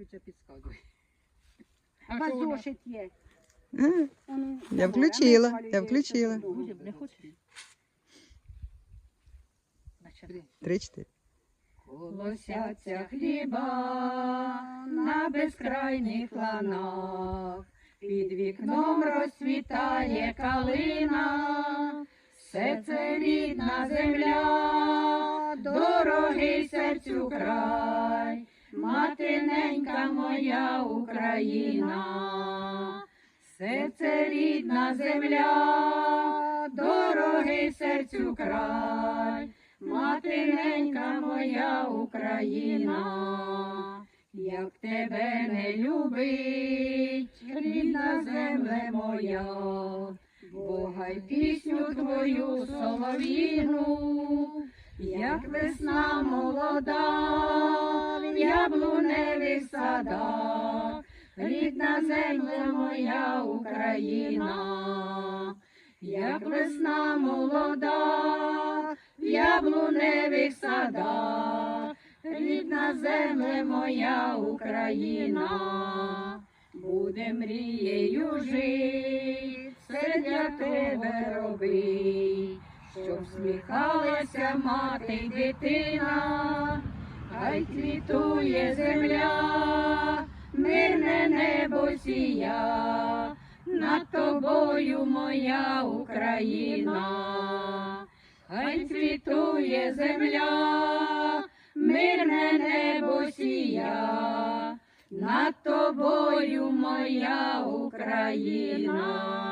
Вітя підсказує. А А зошит є. Он Я включила, я включила. не хочеш? Три-чотири. Колосяться хліба на безкрайних ланах, під вікном розцвітає калина, все це рідна земля, дорогий серцю край, матиненька моя Україна, все це рідна земля, дорогий серцю край. Матиненька моя Україна, як тебе не любить, рідна земле моя, Богай пісню твою солов'їну, як весна молода, яблуневих садах, рідна земле моя Україна, як весна молода, в яблуневих садах, рідна земле моя Україна, буде мрією жить, все для тебе робить, щоб сміхалася мати й дитина, хай квітує земля, мирне небо сія, над тобою моя Україна, хай цвітує земля, мирне небо сія, над тобою моя Україна.